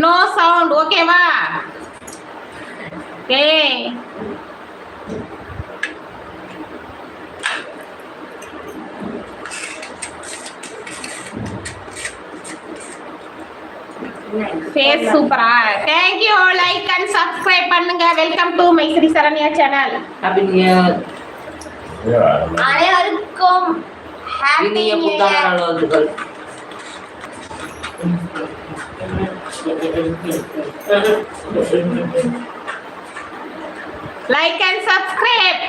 No sound ஓகேவா okay face சூப்பரா thank you like and subscribe பண்ணுங்க. Welcome to மைஸ்ரீ Saranya channel happy new year அனைவருக்கும் happy இனிய new புத்தாண்டு year. நாள் வாழ்த்துக்கள் like and subscribe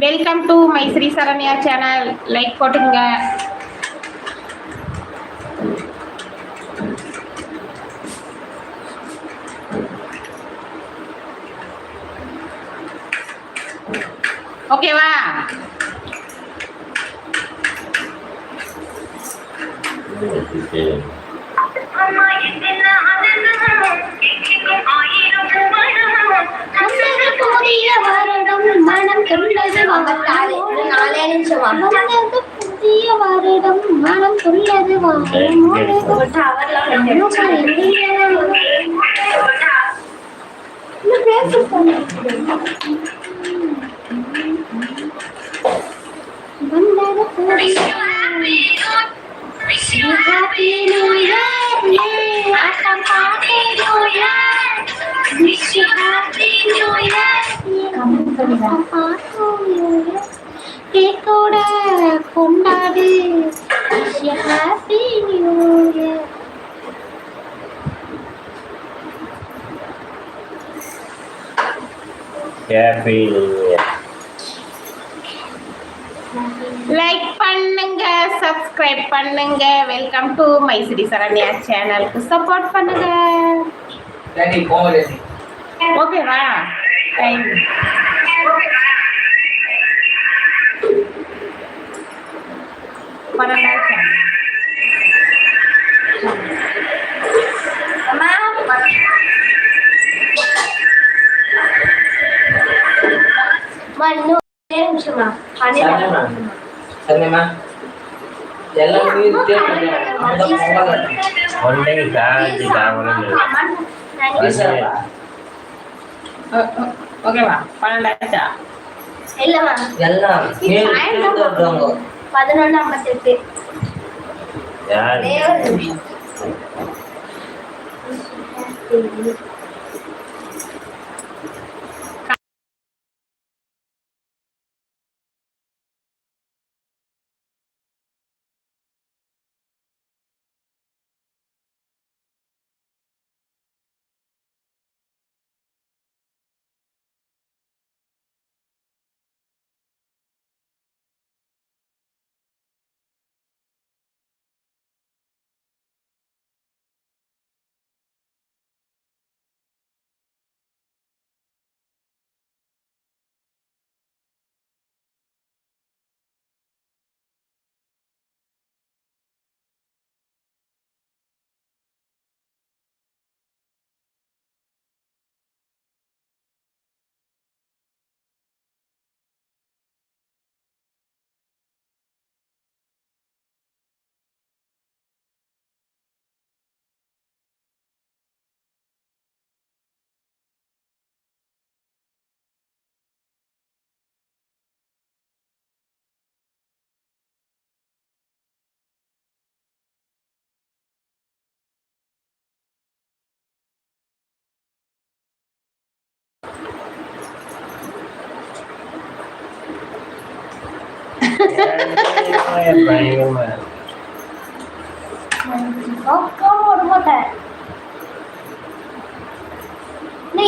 welcome to my Sri Saranya channel like போட்டுங்க ஓகேவா வந்தது மனம் துள்ளது நாலே நிமிஷம் புதிய வருடம் மனம் துள்ளது வந்தது புதிய ஹாப்பி நியூ இயர் அக்கம் happy new year wish happy new year கேக்கோட கொண்டாடு wish happy new year happy like பண்ணுங்க சப்ஸ்கிரைப் பண்ணுங்க. வெல்கம் டு மைஸ்ரீ சரண்யா சேனலுக்கு சப்போர்ட் பண்ணுங்க. ஓகேவா டைம் பன்னெண்டாச்சு அம்மா? பன்னெண்டு இல்லம்மா எல்லாம் வருவாங்க பதினொன்று ஐம்பத்தெட்டு யார்?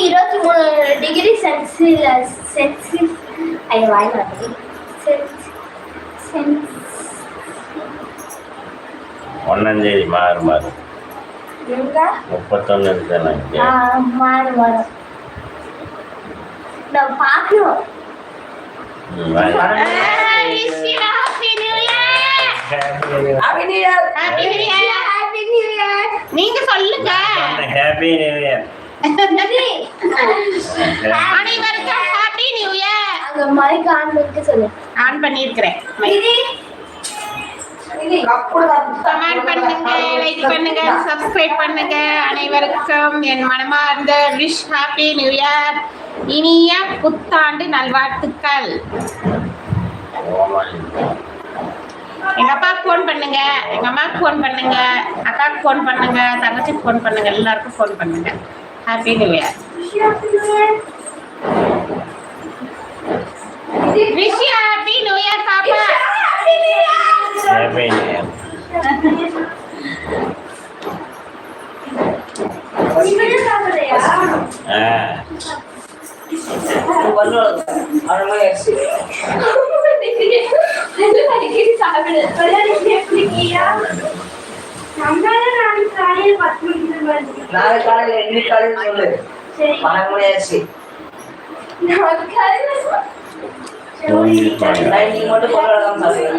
இருபத்தி மூணு டிகிரி செல்சியஸ் செல்சியஸ் ஐயோ வாய் வருது மாறு மாறு முப்பத்தொன்னு மாறு மாறு நான் பார்க்கணும். நீங்க சொல்லுங்க. ஹாப்பி நியூ இயர் அனைவருக்கும் ஹாப்பி நியூ இயர் அங்க மைக் ஆன் பண்ணிட்டு சொல்லு. ஆன் கமெண்ட் பண்ணுங்க லைக் பண்ணுங்க சப்ஸ்கிரைப் பண்ணுங்க. அனைவருக்கும் என் மனமார்ந்த விஷ் ஹாப்பி நியூ இயர் இனிய புத்தாண்டு நல்வாழ்த்துக்கள். எங்க அப்பாவுக்கு ஃபோன் பண்ணுங்க. எங்க அம்மாவுக்கு ஃபோன் பண்ணுங்க. அக்காவுக்கு ஃபோன் பண்ணுங்க. தங்கச்சிக்கு ஃபோன் பண்ணுங்க. எல்லாருக்கும் ஃபோன் பண்ணுங்க. Happy new year wish happy new year பாப்பா ஹாப்பி நியூ இயர் ஆ நாளை காலையில இன்னைக்கு காலையில சொல்லு பன்னெண்டு மணி ஆச்சு தூங்கிருப்பாங்க நைன்டி மட்டும் கொண்டாடலாம் சாப்பிடுங்க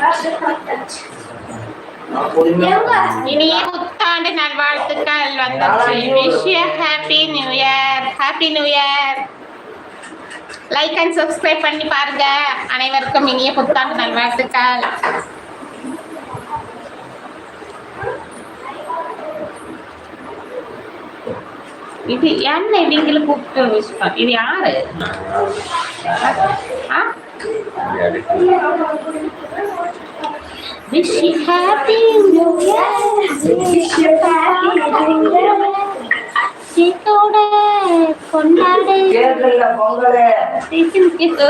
நான் பொறுமையா இனிய புத்தாண்டு நல்வாழ்த்துக்கள் வந்தாச்சு wish happy new year happy new year like and subscribe பண்ணி பாருங்க அனைவருக்கும் இனிய புத்தாண்டு நல்வாழ்த்துக்கள் இது என்ன இவங்களை கூப்பிட்டு இது யாரு ஆ விஷ் ஹாப்பி நியூ சீட்டோட கொண்டாடு கேரள பொங்கலே இயர்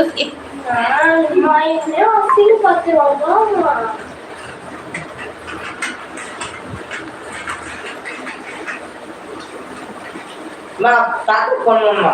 நான் தாக்கு பண்ணணுமா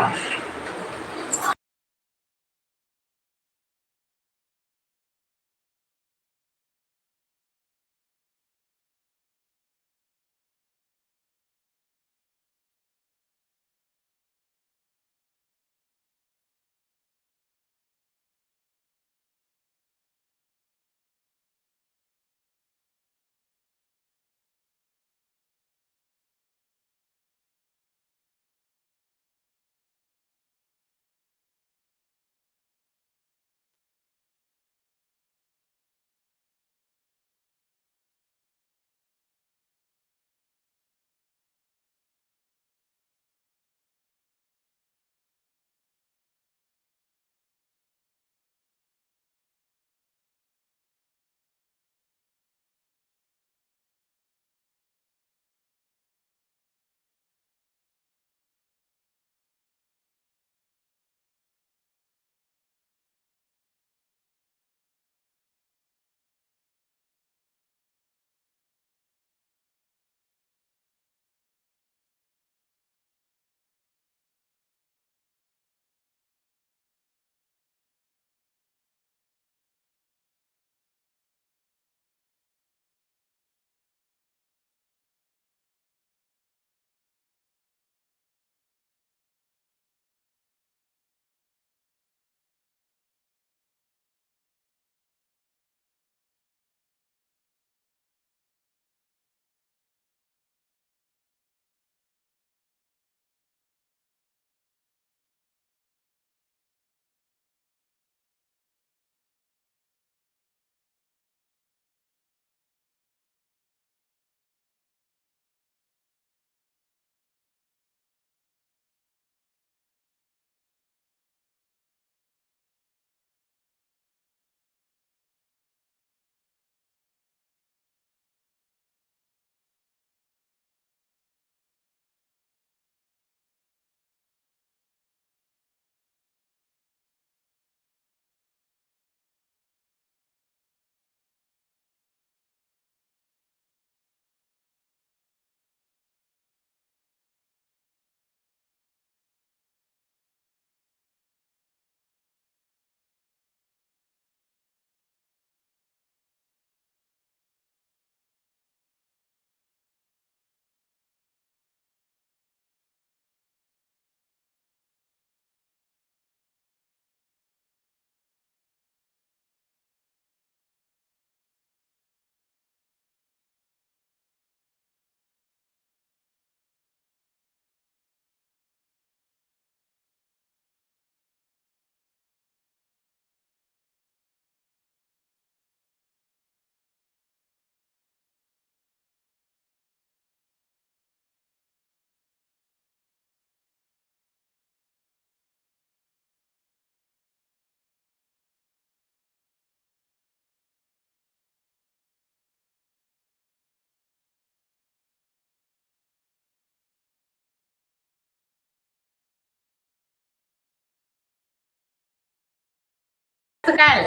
வாழ்த்துக்கள்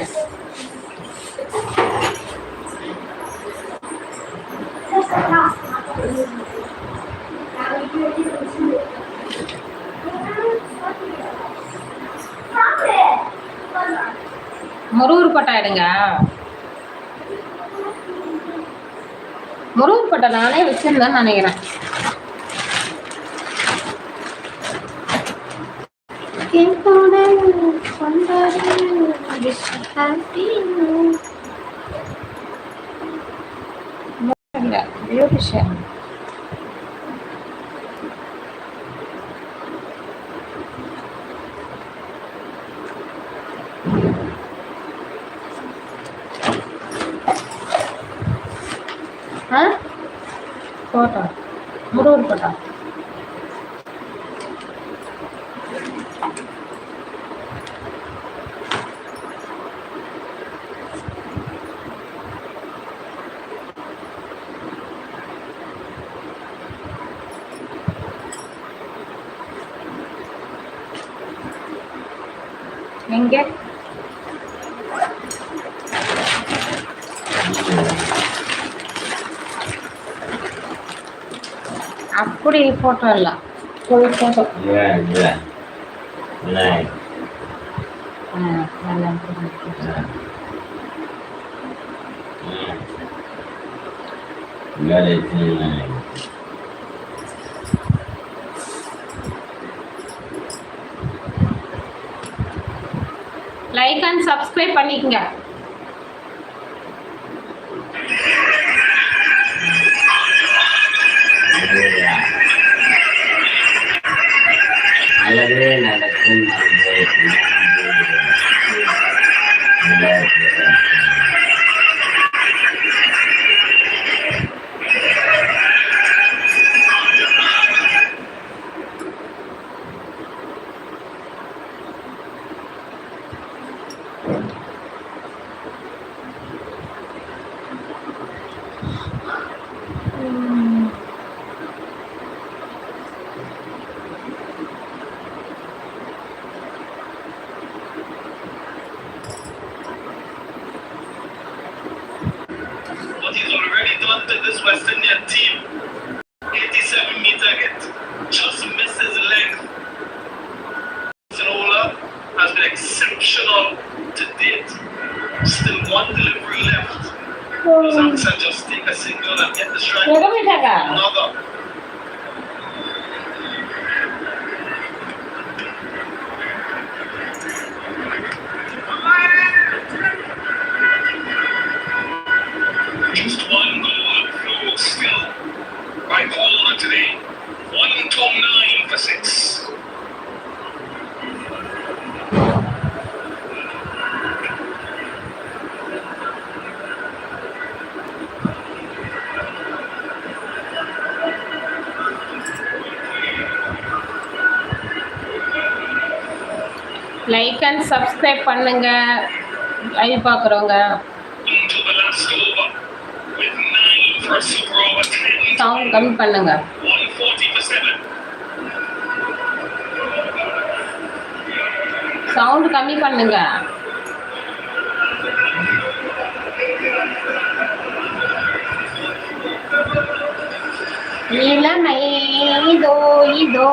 முருகர் பட்டா எடுங்க. முருகர் பட்டா நானே வச்சிருந்தேன்னு நினைக்கிறேன். என்னோட கொண்டாடு wish you happy new. More than that, beautiful. எங்க அப்படி போட்டோ இல்ல full photo Yeah, yeah. Nine. நல்லா இருக்கு. Yeah. Mm. Got it. Nine. Like and subscribe பண்ணிக்கங்க நல்லதே நடக்கும் நல்லதே நல்லதே. Oh. suggest take a signal and get the strike. Nagam. Subscribe பண்ணுங்க. ஐ பார்க்குறவங்க. சவுண்ட் கம்மி பண்ணுங்க. சவுண்ட் கம்மி பண்ணுங்க. இளமை இதோ இதோ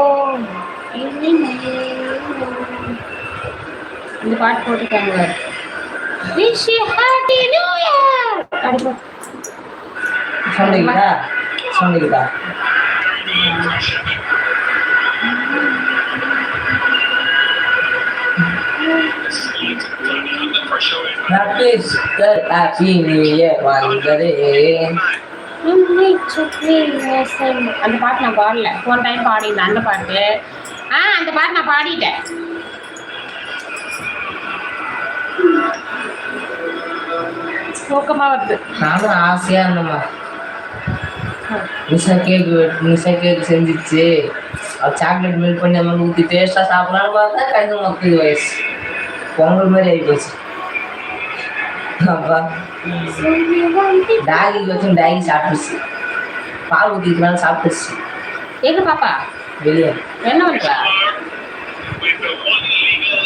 இளமை இந்த பாட்டு போட்டுக்காங்க. Wish you happy new year அடிப்போ. சொன்னீங்களா. ஹாப்பி நியூ இயர் வந்ததே. என்னை சுற்றி அந்த பாட்டு நான் பாடல. போன டைம் பாடினேன் அந்த பாட்டு. ஆ அந்த பாட்டு நான் பாடிட்டேன். தூக்கமா வருது. நானும் ஆசையா இருந்தேம்மா. நிஷா கேக் நிஷா கேக் செஞ்சிச்சு அது சாக்லேட் மெல்ட் பண்ணி நம்ம ஊற்றி டேஸ்ட்டாக சாப்பிடலான்னு பார்த்தா கைது மொத்தது வயசு பொங்கல் மாதிரி ஆகி போச்சு. அப்பா. டாகிக்கு வச்சு டாகி சாப்பிட்டுச்சு பால் ஊற்றிக்கலாம் சாப்பிட்டுச்சு எங்க பாப்பா? வெளியே. என்ன பண்றா? With the one legal.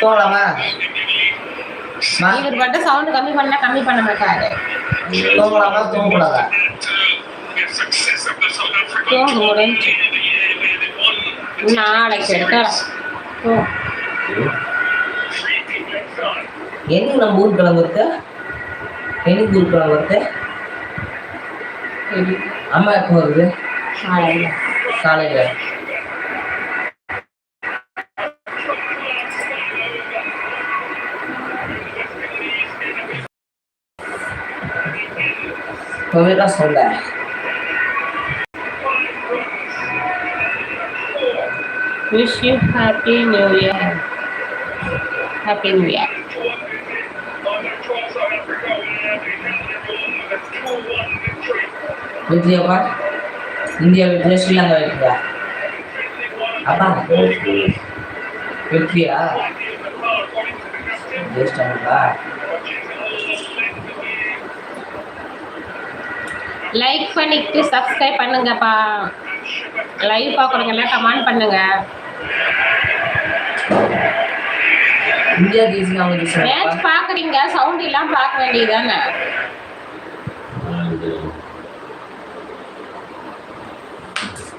தோங்கலாமா நான் இவர் மட்டும் சவுண்ட் கம்மி பண்ணா கம்மி பண்ண மாட்டாரு. தூங்கலாமா தூங்கக்கூடாதா தூங்கு won நாளைக்கு எடுக்கலாம். என்னைக்கு நம்ம ஊர் என்னைக்கு ஊர் கிளம்புறது அம்மா எப்போ வருது? நாளைக்கு காலையில. இப்பவே தான் சொல்ல wish you happy new year happy new year வெற்றியாப்பா India வெற்றியா ஸ்ரீலங்கா வெற்றியா அப்பா வெற்றியா ஜெயிச்சிட்டாங்களா லைக் பண்ணிட்டு சப்ஸ்கிரைப் பண்ணுங்கப்பா. லைவ் பார்க்குறவங்கெல்லாம் கமெண்ட் பண்ணுங்க. இந்தியா அவங்க மேட்ச் பார்க்குறீங்க சவுண்ட் இல்லாம பார்க்க வேண்டியதுதானே?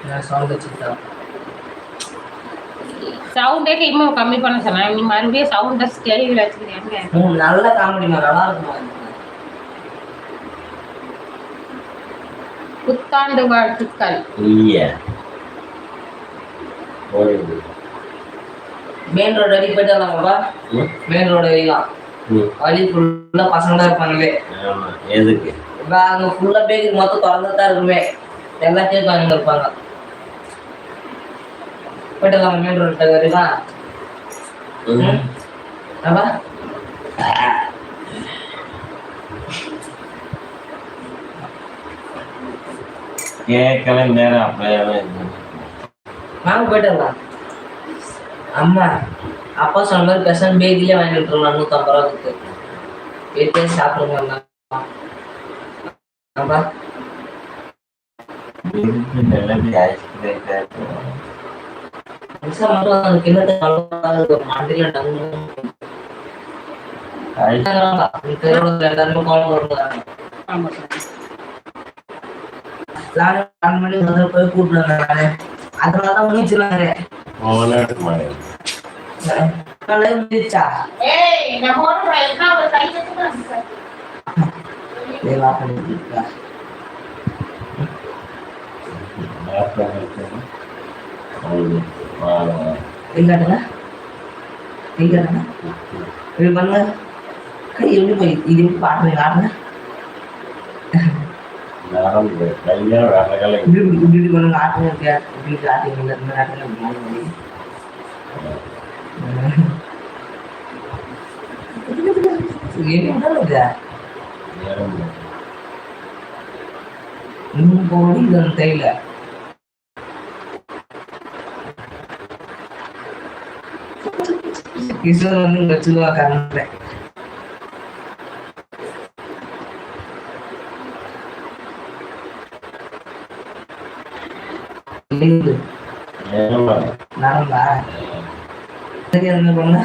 நான் சவுண்ட் இன்னும் கம்மி பண்ண சொன்னேன் நீ மறுபடியும் சவுண்டை ஸ்டெடியில் வச்சுக்கிறீங்க உம், நல்ல காமெடி நல்லா இருக்கும்? புத்தாண்டு வாழ்த்துக்கள். மெயின் ரோடு வரைக்கும் போயிட்டு வரலாமாப்பா மெயின் ரோடு வரைக்கும் வழி ஃபுல்லாக பசங்க தான் இருப்பாங்களே. எதுக்கு? இப்போ அங்கே ஃபுல்லாக பேருக்கு மொத்தம் திறந்து தான் இருக்குமே. எல்லாத்தையும் அங்கே இருப்பாங்க. போயிட்டு வரலாமா மெயின் ரோடு வரைக்கும் அப்பா கேட்கல நேரம் அப்படியே வாங்க போயிட்டு வரலாம். அம்மா அப்பா சொன்ன மாதிரி பெசன் பேதியிலே வாங்கி விட்டுருலாம் நூற்றம்பது ரூபா கொடுத்து. வீட்டே சாப்பிடுங்க அப்பா நிலைமை ஐஸ்கிரீம் கேட்கணும் மிஸ்ஸா மட்டும் அந்த கிண்ணத்தை நல்லா இருக்கும் மண்டியில் டங்கு தெருவில் எல்லாருமே கோலம் வருவாங்க நானே நாலு மணி முதல்ல போய் கூப்பிட்டு வந்தேன் நானு அதனால தான் முடிச்சுலாங்க போனாட்டு மாதிரி நல்லா முடிச்சா ஏய் நம்ம ஓடுற எல்லாம் ஒரு கை வச்சுதான் மாதிரி ஆட்டுங்க இப்படி மாறி மாறி. இது என்ன பண்ணுது இன்னும் போடி இது தெரியல கிஷோர் வந்து இங்க வச்சுருவா கரண்ட்ல இது நரம்பா சரி என்ன பண்ண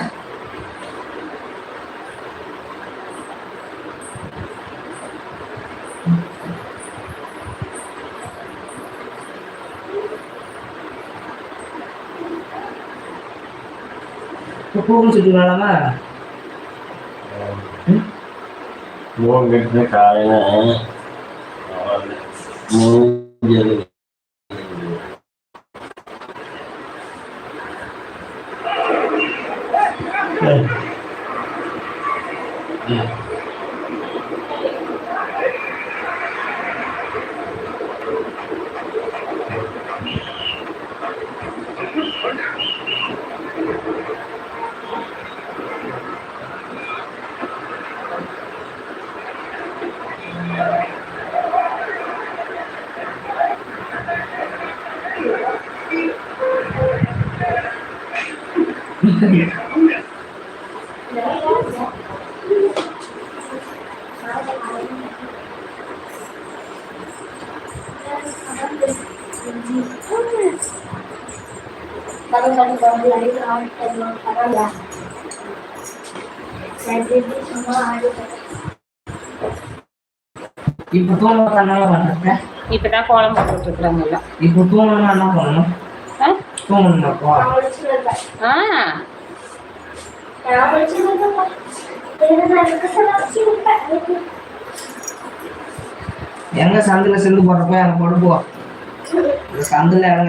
பூவும் சுற்றி வரலாமா மூணு காலையில மூணு lên à. Yeah. இப்போ தூங்கணும் என்ன பண்ணுறேன் இப்பதான் கோலம் போட்டுட்டு இருக்கிறாங்க எல்லாம். இப்போ தூங்கணும்னா என்ன பண்ணணும்? ஆ? எங்க சந்தில செந்து போடுறப்ப எனக்கு கொடுப்போம் இந்த சந்தில இடம்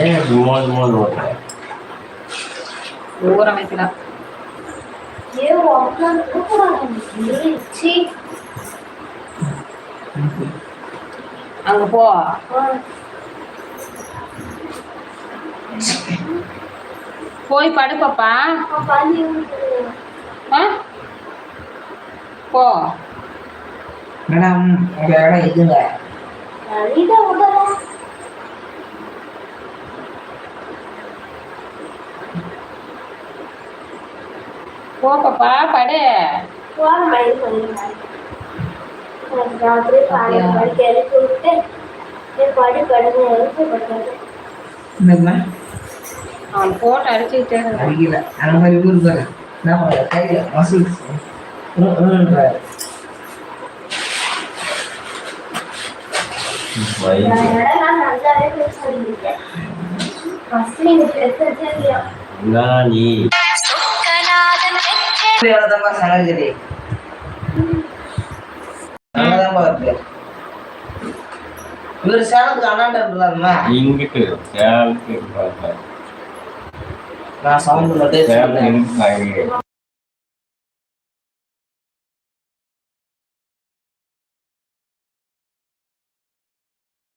ஏன் மோது மோது அங்க போ. போய் படு பாப்பா? போ. மேடம் உங்க இடம் இதுங்க இதை விடல போ பாப்பா படு போற மாதிரி சொல்லுங்க ராத்திரி பாடம் படிக்க எழுப்பி விட்டு என் படி படுங்க எழுப்பி படுறது என்னம்மா? அவன் போட்டு அடிச்சுக்கிட்டே இருந்தான் மாதிரி ஊர் பாரு. பண்ணுற கையில் நான் இடம் எவ்வளோதான்ப்பா சங்ககிரி அங்கதான்ப்பா இருக்கு இவர் சேலத்துக்கு அண்ணாண்ட இருக்கலாமா இங்கிட்டு சேலத்துக்கு நான் சவுண்ட் மட்டும்